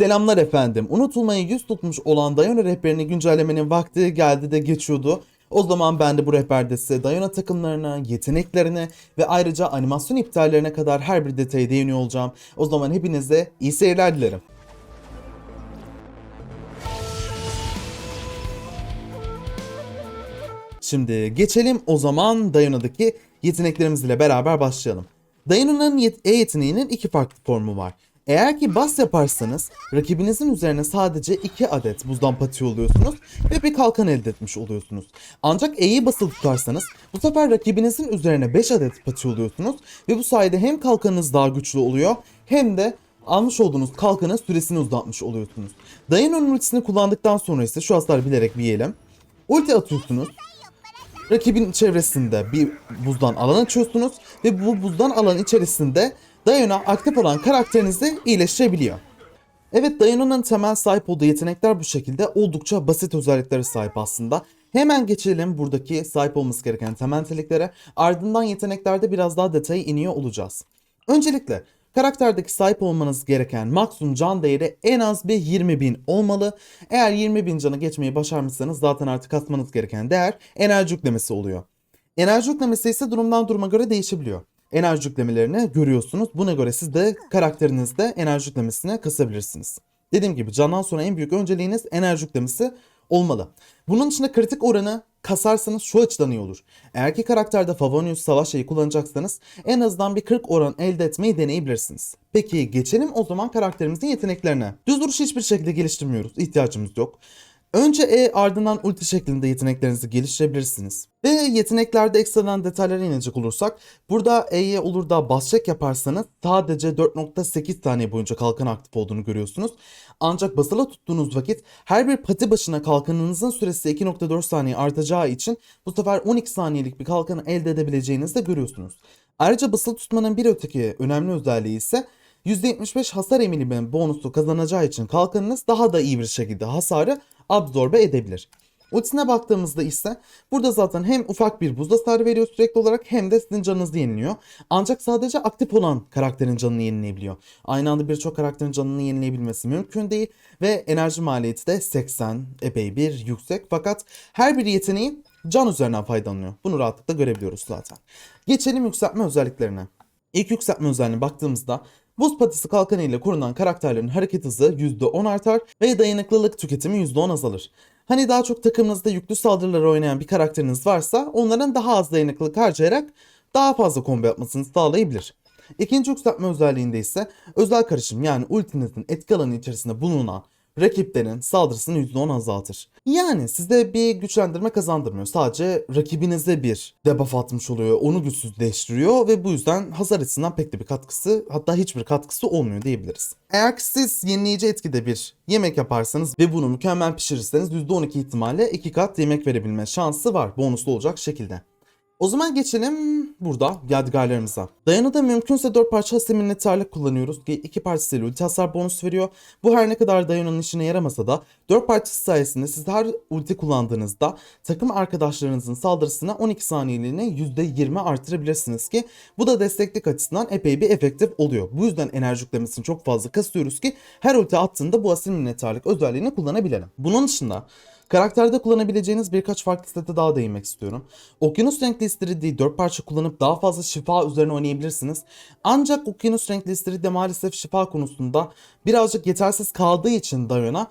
Selamlar efendim. Unutulmayı yüz tutmuş olan Dayona rehberini güncellemenin vakti geldi de geçiyordu. O zaman ben de bu rehberde size Dayona takımlarına, yeteneklerine ve ayrıca animasyon iptallerine kadar her bir detaya değiniyor olacağım. O zaman hepinize iyi seyirler dilerim. Şimdi geçelim o zaman Dayana'daki yeteneklerimizle beraber başlayalım. Dayana'nın E yeteneğinin iki farklı formu var. Eğer ki bas yaparsanız rakibinizin üzerine sadece 2 adet buzdan pati oluyorsunuz ve bir kalkan elde etmiş oluyorsunuz. Ancak E'yi basılı tutarsanız bu sefer rakibinizin üzerine 5 adet pati oluyorsunuz ve bu sayede hem kalkanınız daha güçlü oluyor hem de almış olduğunuz kalkanın süresini uzatmış oluyorsunuz. Dayana'nın ultisini kullandıktan sonra ise şu hasarı bilerek bir yiyelim. Ulti atıyorsunuz. Rakibin çevresinde bir buzdan alan açıyorsunuz ve bu buzdan alan içerisinde Diana aktif olan karakterinizi iyileştirebiliyor. Evet Diana'nın temel sahip olduğu yetenekler bu şekilde oldukça basit özelliklere sahip aslında. Hemen geçelim buradaki sahip olması gereken temel niteliklere ardından yeteneklerde biraz daha detaya iniyor olacağız. Öncelikle karakterdeki sahip olmanız gereken maksimum can değeri en az bir 20.000 olmalı. Eğer 20.000 canı geçmeyi başarmışsanız zaten artık atmanız gereken değer enerji yüklemesi oluyor. Enerji yüklemesi ise durumdan duruma göre değişebiliyor. Enerji yüklemelerini görüyorsunuz. Buna göre siz de karakterinizde enerji yüklemesine kasabilirsiniz. Dediğim gibi candan sonra en büyük önceliğiniz enerji yüklemesi olmalı. Bunun dışında kritik oranı kasarsanız şu açıdan iyi olur. Eğer ki karakterde Favonius savaş şeyi kullanacaksanız en azından bir 40 oran elde etmeyi deneyebilirsiniz. Peki geçelim o zaman karakterimizin yeteneklerine. Düz duruşu hiçbir şekilde geliştirmiyoruz. ihtiyacımız yok. Önce E ardından ulti şeklinde yeteneklerinizi geliştirebilirsiniz. Ve yeteneklerde ekstradan detaylara inecek olursak burada E'ye olur da bas check yaparsanız sadece 4.8 saniye boyunca kalkan aktif olduğunu görüyorsunuz. Ancak basılı tuttuğunuz vakit her bir pati başına kalkanınızın süresi 2.4 saniye artacağı için bu sefer 12 saniyelik bir kalkanı elde edebileceğinizi de görüyorsunuz. Ayrıca basılı tutmanın bir öteki önemli özelliği ise %75 hasar eminimi bonusu kazanacağı için kalkanınız daha da iyi bir şekilde hasarı absorbe edebilir. Ultisine baktığımızda ise burada zaten hem ufak bir buz hasarı veriyor sürekli olarak hem de sizin canınızı yeniliyor. Ancak sadece aktif olan karakterin canını yenileyebiliyor. Aynı anda birçok karakterin canını yenileyebilmesi mümkün değil ve enerji maliyeti de 80 epey bir yüksek fakat her bir yeteneğin can üzerinden faydalanıyor. Bunu rahatlıkla görebiliyoruz zaten. Geçelim yükseltme özelliklerine. İlk yükseltme özelliğine baktığımızda Buz patisi kalkanı ile korunan karakterlerin hareket hızı %10 artar ve dayanıklılık tüketimi %10 azalır. Hani daha çok takımınızda yüklü saldırıları oynayan bir karakteriniz varsa onların daha az dayanıklılık harcayarak daha fazla combo yapmasını sağlayabilir. İkinci yükseltme özelliğinde ise özel karışım yani ultinizin etki alanı içerisinde bulunan rakiplerin saldırısını %10 azaltır. Yani size bir güçlendirme kazandırmıyor. Sadece rakibinize bir debuff atmış oluyor. Onu güçsüzleştiriyor ve bu yüzden hasar açısından pek de bir katkısı hatta hiçbir katkısı olmuyor diyebiliriz. Eğer siz yenileyici etkide bir yemek yaparsanız ve bunu mükemmel pişirirseniz %12 ihtimalle 2 kat yemek verebilme şansı var bonuslu olacak şekilde. O zaman geçelim burada yadigarlarımıza. Dayanıda mümkünse 4 parça hasar minnettarlık kullanıyoruz ki 2 parçasıyla ulti hasar bonus veriyor. Bu her ne kadar Dayana'nın işine yaramasa da 4 parçası sayesinde siz her ulti kullandığınızda takım arkadaşlarınızın saldırısına 12 saniyeliğine %20 artırabilirsiniz ki bu da desteklik açısından epey bir efektif oluyor. Bu yüzden enerji yüklemesini çok fazla kasıyoruz ki her ulti attığında bu asil minnettarlık özelliğini kullanabilelim. Bunun dışında Karakterde kullanabileceğiniz birkaç farklı sete daha değinmek istiyorum. Okyanus renkli istiridyeyi 4 parça kullanıp daha fazla şifa üzerine oynayabilirsiniz. Ancak okyanus renkli istiridye maalesef şifa konusunda birazcık yetersiz kaldığı için Diana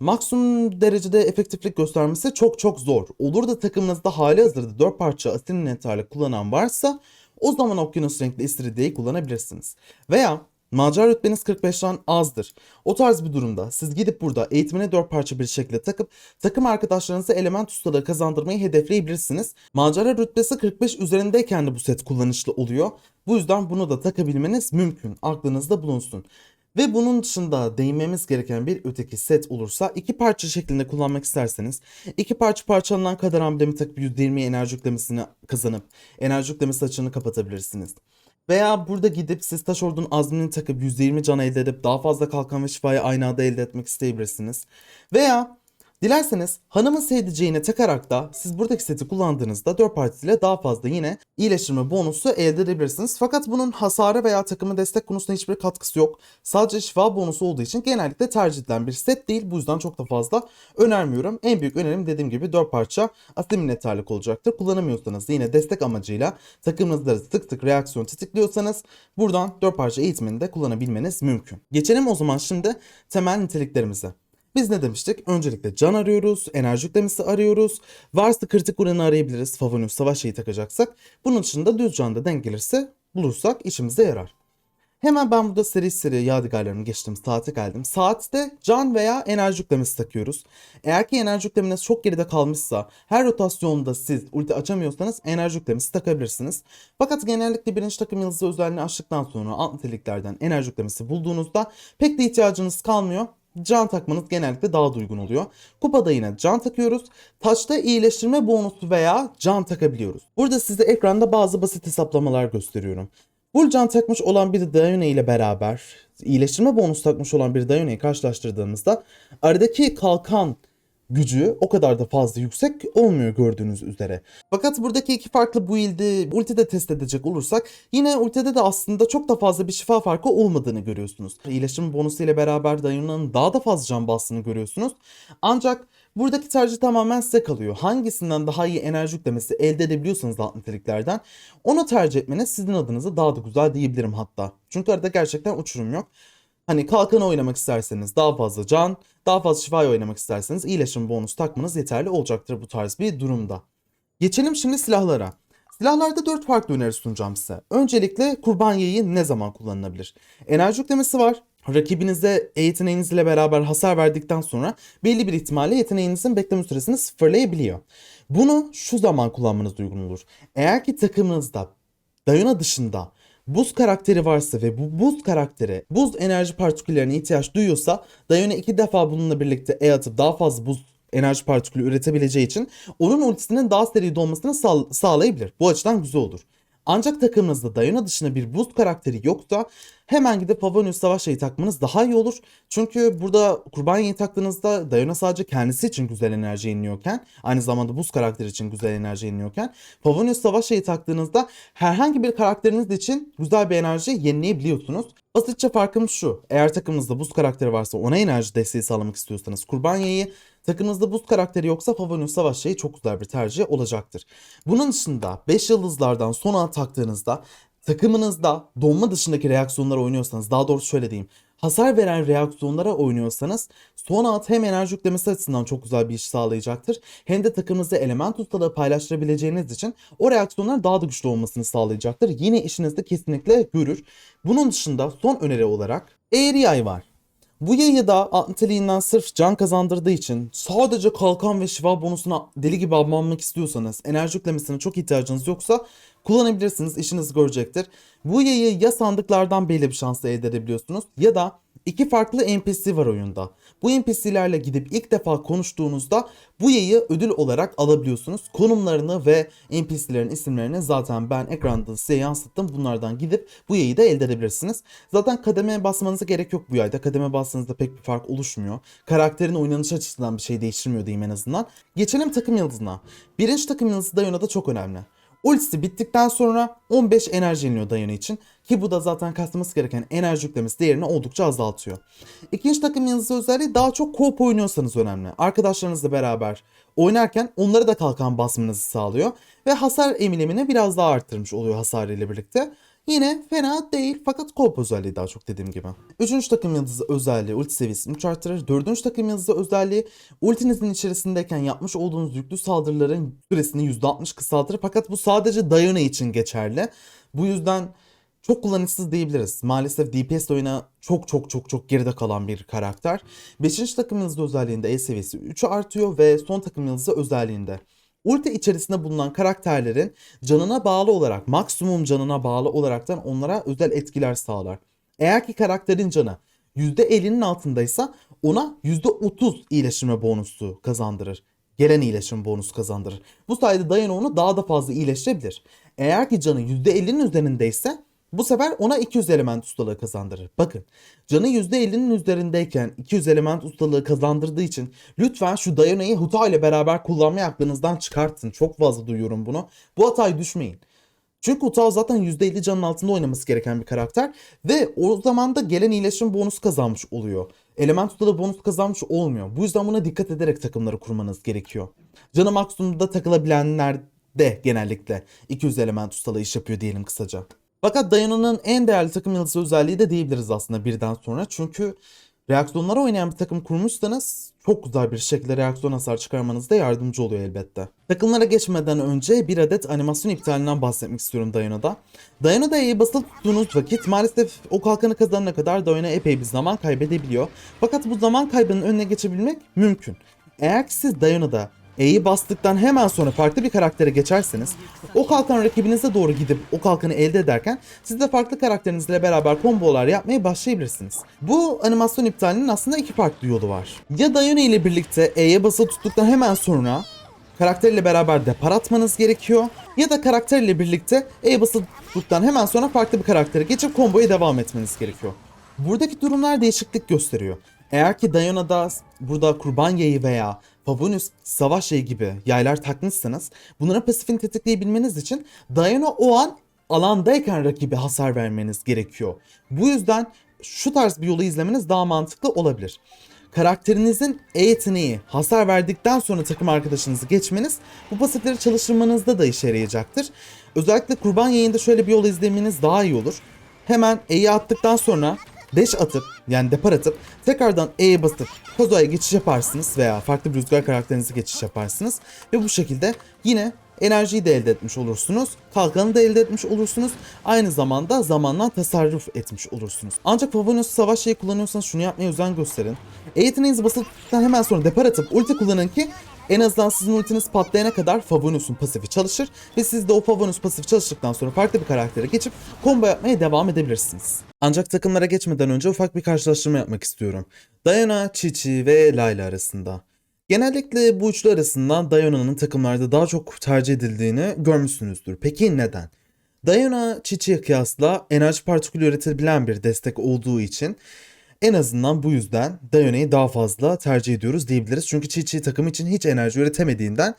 maksimum derecede efektiflik göstermesi çok çok zor. Olur da takımınızda hali hazırda 4 parça asil minnettarlık kullanan varsa o zaman okyanus renkli istiridyeyi kullanabilirsiniz. Veya Macera rütbeniz 45'ten azdır. O tarz bir durumda siz gidip burada eğitimine 4 parça bir şekilde takıp takım arkadaşlarınıza element ustalığı kazandırmayı hedefleyebilirsiniz. Macera rütbesi 45 üzerindeyken de bu set kullanışlı oluyor. Bu yüzden bunu da takabilmeniz mümkün. Aklınızda bulunsun. Ve bunun dışında değinmemiz gereken bir öteki set olursa iki parça şeklinde kullanmak isterseniz iki parça parçalanan kadar amblemi takıp %20 enerji yüklemesini kazanıp enerji yüklemesi açığını kapatabilirsiniz. Veya burada gidip siz taş ordunun azmini takıp %20 can elde edip daha fazla kalkan ve şifayı aynı anda elde etmek isteyebilirsiniz. Veya Dilerseniz hanımın sevdiceğine takarak da siz buradaki seti kullandığınızda 4 partisiyle daha fazla yine iyileştirme bonusu elde edebilirsiniz. Fakat bunun hasara veya takımı destek konusunda hiçbir katkısı yok. Sadece şifa bonusu olduğu için genellikle tercih edilen bir set değil. Bu yüzden çok da fazla önermiyorum. En büyük önerim dediğim gibi 4 parça asil minnettarlık olacaktır. Kullanamıyorsanız yine destek amacıyla takımınızda sık sık reaksiyon tetikliyorsanız buradan 4 parça eğitimini de kullanabilmeniz mümkün. Geçelim o zaman şimdi temel niteliklerimize. Biz ne demiştik? Öncelikle can arıyoruz, enerji yüklemesi arıyoruz. Varsa kritik uranı arayabiliriz. Favonius savaş şeyi takacaksak. Bunun dışında düz canda denk gelirse bulursak işimize yarar. Hemen ben burada seri seri yadigarlarımı geçtim. Saate geldim. Saatte can veya enerji yüklemesi takıyoruz. Eğer ki enerji yüklemeniz çok geride kalmışsa her rotasyonda siz ulti açamıyorsanız enerji yüklemesi takabilirsiniz. Fakat genellikle birinci takım yıldızı özelliğini açtıktan sonra alt niteliklerden enerji yüklemesi bulduğunuzda pek de ihtiyacınız kalmıyor. Can takmanız genellikle daha da uygun oluyor. Kupada yine can takıyoruz. Taçta iyileştirme bonusu veya can takabiliyoruz. Burada size ekranda bazı basit hesaplamalar gösteriyorum. Full can takmış olan bir Dione ile beraber iyileştirme bonusu takmış olan bir Dione'yi karşılaştırdığımızda aradaki kalkan gücü o kadar da fazla yüksek olmuyor gördüğünüz üzere. Fakat buradaki iki farklı build'i ultide test edecek olursak yine ultide de aslında çok da fazla bir şifa farkı olmadığını görüyorsunuz. İyileştirme bonusu ile beraber Diona'nın daha da fazla can bastığını görüyorsunuz. Ancak buradaki tercih tamamen size kalıyor. Hangisinden daha iyi enerji yüklemesi elde edebiliyorsanız alt niteliklerden onu tercih etmeniz sizin adınıza daha da güzel diyebilirim hatta. Çünkü arada gerçekten uçurum yok. Hani kalkanı oynamak isterseniz daha fazla can, daha fazla şifayı oynamak isterseniz iyileşim bonus takmanız yeterli olacaktır bu tarz bir durumda. Geçelim şimdi silahlara. Silahlarda 4 farklı öneri sunacağım size. Öncelikle kurban yayı ne zaman kullanılabilir? Enerji yüklemesi var. Rakibinize yeteneğiniz ile beraber hasar verdikten sonra belli bir ihtimalle yeteneğinizin bekleme süresini sıfırlayabiliyor. Bunu şu zaman kullanmanız uygun olur. Eğer ki takımınızda Dayana dışında buz karakteri varsa ve bu buz karakteri buz enerji partiküllerine ihtiyaç duyuyorsa Dione iki defa bununla birlikte E atıp daha fazla buz enerji partikülü üretebileceği için onun ultisinin daha seri dolmasını sağ- sağlayabilir. Bu açıdan güzel olur. Ancak takımınızda Diona dışında bir buz karakteri yoksa hemen gidip Favonius Savaş Şeyi takmanız daha iyi olur. Çünkü burada kurban yayı taktığınızda Diona sadece kendisi için güzel enerji yeniliyorken aynı zamanda buz karakteri için güzel enerji yeniliyorken Favonius Savaş Şeyi taktığınızda herhangi bir karakteriniz için güzel bir enerji yenileyebiliyorsunuz. Basitçe farkımız şu. Eğer takımınızda buz karakteri varsa ona enerji desteği sağlamak istiyorsanız kurban yayı Takımınızda buz karakteri yoksa Favonius Savaş şeyi çok güzel bir tercih olacaktır. Bunun dışında 5 yıldızlardan sona taktığınızda takımınızda donma dışındaki reaksiyonlara oynuyorsanız daha doğrusu şöyle diyeyim. Hasar veren reaksiyonlara oynuyorsanız son at hem enerji yüklemesi açısından çok güzel bir iş sağlayacaktır. Hem de takımınızda element ustalığı paylaştırabileceğiniz için o reaksiyonların daha da güçlü olmasını sağlayacaktır. Yine işinizde kesinlikle görür. Bunun dışında son öneri olarak eğri yay var. Bu yayı da alt niteliğinden sırf can kazandırdığı için sadece kalkan ve şifa bonusuna deli gibi abanmak istiyorsanız enerji yüklemesine çok ihtiyacınız yoksa kullanabilirsiniz işinizi görecektir. Bu yayı ya sandıklardan belli bir şansla elde edebiliyorsunuz ya da iki farklı NPC var oyunda. Bu NPC'lerle gidip ilk defa konuştuğunuzda bu yayı ödül olarak alabiliyorsunuz. Konumlarını ve NPC'lerin isimlerini zaten ben ekranda size yansıttım. Bunlardan gidip bu yayı da elde edebilirsiniz. Zaten kademe basmanıza gerek yok bu yayda. Kademe bastığınızda pek bir fark oluşmuyor. Karakterin oynanış açısından bir şey değiştirmiyor diyeyim en azından. Geçelim takım yıldızına. Birinci takım yıldızı da çok önemli. Ultisi bittikten sonra 15 enerji yeniliyor Diana için. Ki bu da zaten kasması gereken enerji yüklemesi değerini oldukça azaltıyor. İkinci takım yıldızı özelliği daha çok co-op oynuyorsanız önemli. Arkadaşlarınızla beraber oynarken onlara da kalkan basmanızı sağlıyor. Ve hasar emilimini biraz daha arttırmış oluyor hasar ile birlikte. Yine fena değil fakat co-op özelliği daha çok dediğim gibi. Üçüncü takım yıldızı özelliği ulti seviyesini 3 arttırır. Dördüncü takım yıldızı özelliği ultinizin içerisindeyken yapmış olduğunuz yüklü saldırıların süresini %60 kısaltır. Fakat bu sadece Diana için geçerli. Bu yüzden çok kullanışsız diyebiliriz. Maalesef DPS oyuna çok çok çok çok geride kalan bir karakter. 5. takım yıldızı özelliğinde E seviyesi 3'e artıyor ve son takım yıldızı özelliğinde Ulti içerisinde bulunan karakterlerin canına bağlı olarak, maksimum canına bağlı olaraktan onlara özel etkiler sağlar. Eğer ki karakterin canı %50'nin altındaysa ona %30 iyileştirme bonusu kazandırır. Gelen iyileştirme bonusu kazandırır. Bu sayede Diana onu daha da fazla iyileştirebilir. Eğer ki canı %50'nin üzerindeyse Bu sefer ona 200 element ustalığı kazandırır. Bakın canı %50'nin üzerindeyken 200 element ustalığı kazandırdığı için lütfen şu Diana'yı Huta ile beraber kullanmayı aklınızdan çıkartın. Çok fazla duyuyorum bunu. Bu hatayı düşmeyin. Çünkü Utah zaten %50 canın altında oynaması gereken bir karakter ve o zaman da gelen iyileşim bonusu kazanmış oluyor. Element ustalığı bonus kazanmış olmuyor. Bu yüzden buna dikkat ederek takımları kurmanız gerekiyor. Canı maksimumda takılabilenler de genellikle 200 element ustalığı iş yapıyor diyelim kısaca. Fakat Diana'nın en değerli takım yıldızı özelliği de diyebiliriz aslında birden sonra. Çünkü reaksiyonlara oynayan bir takım kurmuşsanız çok güzel bir şekilde reaksiyon hasar çıkarmanızda yardımcı oluyor elbette. Takımlara geçmeden önce bir adet animasyon iptalinden bahsetmek istiyorum Diana'da. Diana'da E'ye basılı tuttuğunuz vakit maalesef o kalkanı kazanana kadar Diana epey bir zaman kaybedebiliyor. Fakat bu zaman kaybının önüne geçebilmek mümkün. Eğer ki siz Diana'da E'yi bastıktan hemen sonra farklı bir karaktere geçerseniz o kalkan rakibinize doğru gidip o kalkanı elde ederken siz de farklı karakterinizle beraber kombolar yapmaya başlayabilirsiniz. Bu animasyon iptalinin aslında iki farklı yolu var. Ya Diana ile birlikte E'ye basılı tuttuktan hemen sonra karakteriyle beraber depar atmanız gerekiyor. Ya da karakteriyle birlikte E basılı tuttuktan hemen sonra farklı bir karaktere geçip komboya devam etmeniz gerekiyor. Buradaki durumlar değişiklik gösteriyor. Eğer ki Diana'da burada kurban yayı veya Favonius savaş yayı gibi yaylar takmışsanız bunların pasifini tetikleyebilmeniz için Diana o an alandayken rakibe hasar vermeniz gerekiyor. Bu yüzden şu tarz bir yolu izlemeniz daha mantıklı olabilir karakterinizin E yeteneği hasar verdikten sonra takım arkadaşınızı geçmeniz bu pasifleri çalıştırmanızda da işe yarayacaktır. Özellikle kurban yayında şöyle bir yol izlemeniz daha iyi olur. Hemen E'yi attıktan sonra dash atıp yani depar atıp tekrardan E'ye basıp Kozo'ya geçiş yaparsınız veya farklı bir rüzgar karakterinize geçiş yaparsınız ve bu şekilde yine enerjiyi de elde etmiş olursunuz. Kalkanı da elde etmiş olursunuz. Aynı zamanda zamanla tasarruf etmiş olursunuz. Ancak Favonius savaş şeyi kullanıyorsanız şunu yapmaya özen gösterin. E yeteneğinizi basılı tuttuktan hemen sonra depar atıp ulti kullanın ki en azından sizin ultiniz patlayana kadar Favonius'un pasifi çalışır ve siz de o Favonius pasifi çalıştıktan sonra farklı bir karaktere geçip combo yapmaya devam edebilirsiniz. Ancak takımlara geçmeden önce ufak bir karşılaştırma yapmak istiyorum. Diana, Chichi ve Layla arasında. Genellikle bu üçlü arasından Diana'nın takımlarda daha çok tercih edildiğini görmüşsünüzdür. Peki neden? Diana Chichi'ye kıyasla enerji partikülü üretebilen bir destek olduğu için en azından bu yüzden Diana'yı daha fazla tercih ediyoruz diyebiliriz. Çünkü Chichi takım için hiç enerji üretemediğinden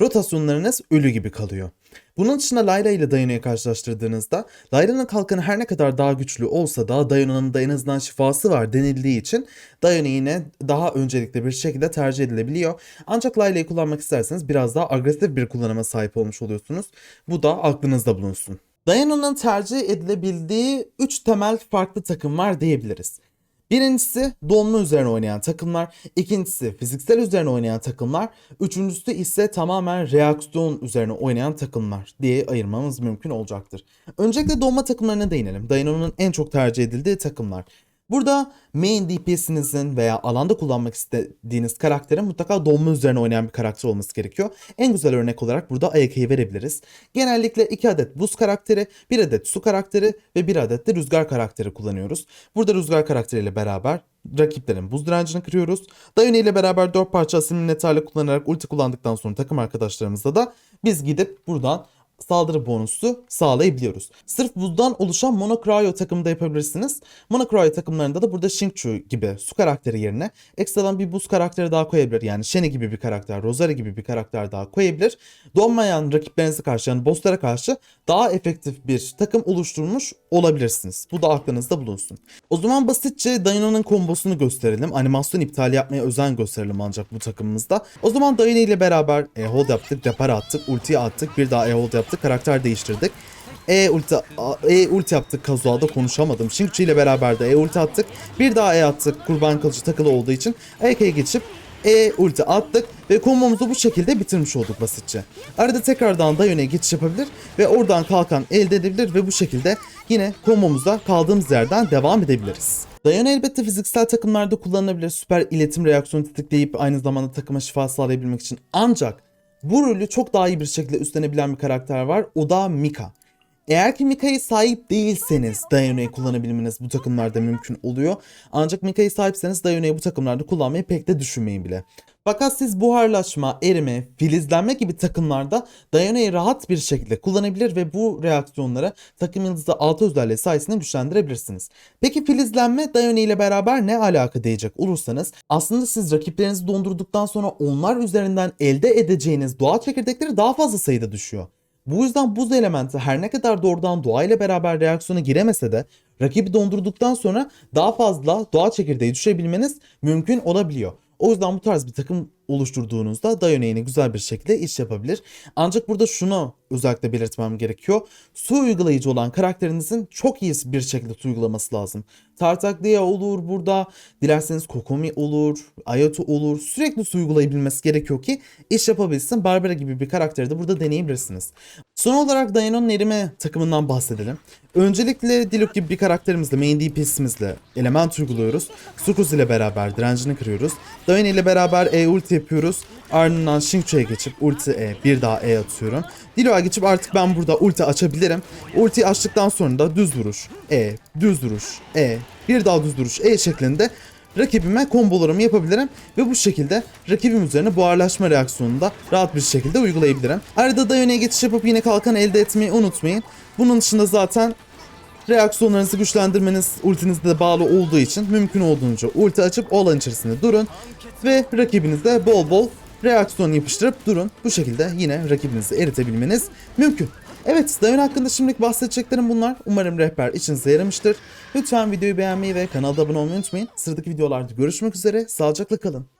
rotasyonlarınız ölü gibi kalıyor. Bunun dışında Layla ile Diana'yı karşılaştırdığınızda Layla'nın kalkanı her ne kadar daha güçlü olsa da Diana'nın da en azından şifası var denildiği için Diana yine daha öncelikli bir şekilde tercih edilebiliyor. Ancak Layla'yı kullanmak isterseniz biraz daha agresif bir kullanıma sahip olmuş oluyorsunuz. Bu da aklınızda bulunsun. Diana'nın tercih edilebildiği 3 temel farklı takım var diyebiliriz. Birincisi donma üzerine oynayan takımlar, ikincisi fiziksel üzerine oynayan takımlar, üçüncüsü ise tamamen reaksiyon üzerine oynayan takımlar diye ayırmamız mümkün olacaktır. Öncelikle donma takımlarına değinelim. Dynano'nun en çok tercih edildiği takımlar. Burada main DPS'inizin veya alanda kullanmak istediğiniz karakterin mutlaka donma üzerine oynayan bir karakter olması gerekiyor. En güzel örnek olarak burada Ayaka'yı verebiliriz. Genellikle 2 adet buz karakteri, 1 adet su karakteri ve 1 adet de rüzgar karakteri kullanıyoruz. Burada rüzgar karakteriyle beraber rakiplerin buz direncini kırıyoruz. Diana ile beraber 4 parça asil minnettarlık kullanarak ulti kullandıktan sonra takım arkadaşlarımızla da biz gidip buradan saldırı bonusu sağlayabiliyoruz. Sırf buzdan oluşan Mono Cryo takımı da yapabilirsiniz. Mono Cryo takımlarında da burada Shingchu gibi su karakteri yerine ekstradan bir buz karakteri daha koyabilir. Yani Shenny gibi bir karakter, Rosaria gibi bir karakter daha koyabilir. Donmayan rakiplerinize karşı yani bosslara karşı daha efektif bir takım oluşturmuş olabilirsiniz. Bu da aklınızda bulunsun. O zaman basitçe Diana'nın kombosunu gösterelim. Animasyon iptali yapmaya özen gösterelim ancak bu takımımızda. O zaman Diana ile beraber e-hold yaptık, depar attık, ulti attık, bir daha e-hold yaptık, karakter değiştirdik. E ulti, e ulti yaptık Kazuha'da konuşamadım. Shingchi ile beraber de E ulti attık. Bir daha E attık kurban kılıcı takılı olduğu için EK'ye geçip E ulti attık ve kombomuzu bu şekilde bitirmiş olduk basitçe. Arada tekrardan da yöne geçiş yapabilir ve oradan kalkan elde edebilir ve bu şekilde yine kombomuza kaldığımız yerden devam edebiliriz. Diana elbette fiziksel takımlarda kullanılabilir. Süper iletim reaksiyonu tetikleyip aynı zamanda takıma şifa sağlayabilmek için. Ancak bu rolü çok daha iyi bir şekilde üstlenebilen bir karakter var. O da Mika. Eğer ki Mika'ya sahip değilseniz Diana'yı kullanabilmeniz bu takımlarda mümkün oluyor. Ancak Mika'ya sahipseniz Diana'yı bu takımlarda kullanmayı pek de düşünmeyin bile. Fakat siz buharlaşma, erime, filizlenme gibi takımlarda Diana'yı rahat bir şekilde kullanabilir ve bu reaksiyonları takım yıldızı 6 özelliği sayesinde güçlendirebilirsiniz. Peki filizlenme Diana ile beraber ne alaka diyecek olursanız aslında siz rakiplerinizi dondurduktan sonra onlar üzerinden elde edeceğiniz doğal çekirdekleri daha fazla sayıda düşüyor. Bu yüzden buz elementi her ne kadar doğrudan doğa ile beraber reaksiyona giremese de rakibi dondurduktan sonra daha fazla doğa çekirdeği düşebilmeniz mümkün olabiliyor. O yüzden bu tarz bir takım oluşturduğunuzda Diana yine güzel bir şekilde iş yapabilir. Ancak burada şunu özellikle belirtmem gerekiyor. Su uygulayıcı olan karakterinizin çok iyi bir şekilde su uygulaması lazım. Tartaklia olur burada. Dilerseniz Kokomi olur. Ayato olur. Sürekli su uygulayabilmesi gerekiyor ki iş yapabilsin. Barbara gibi bir karakteri de burada deneyebilirsiniz. Son olarak Diana'nın erime takımından bahsedelim. Öncelikle Diluc gibi bir karakterimizle, main DPS'imizle element uyguluyoruz. Sukuz ile beraber direncini kırıyoruz. Diana ile beraber E ulti yapıyoruz. Ardından Xingqiu'ya geçip ulti E, bir daha E atıyorum. Diluc'a geçip artık ben burada ulti açabilirim. Ultiyi açtıktan sonra da düz vuruş, E, düz vuruş, E, bir daha düz vuruş, E şeklinde rakibime kombolarımı yapabilirim ve bu şekilde rakibim üzerine buharlaşma reaksiyonunu da rahat bir şekilde uygulayabilirim. Arada Diana'ya geçiş yapıp yine kalkan elde etmeyi unutmayın. Bunun dışında zaten reaksiyonlarınızı güçlendirmeniz ultinizde de bağlı olduğu için mümkün olduğunca ulti açıp o içerisinde durun ve rakibinize bol bol reaksiyon yapıştırıp durun. Bu şekilde yine rakibinizi eritebilmeniz mümkün. Evet, Diana hakkında şimdilik bahsedeceklerim bunlar. Umarım rehber içinize yaramıştır. Lütfen videoyu beğenmeyi ve kanala abone olmayı unutmayın. Sıradaki videolarda görüşmek üzere. Sağlıcakla kalın.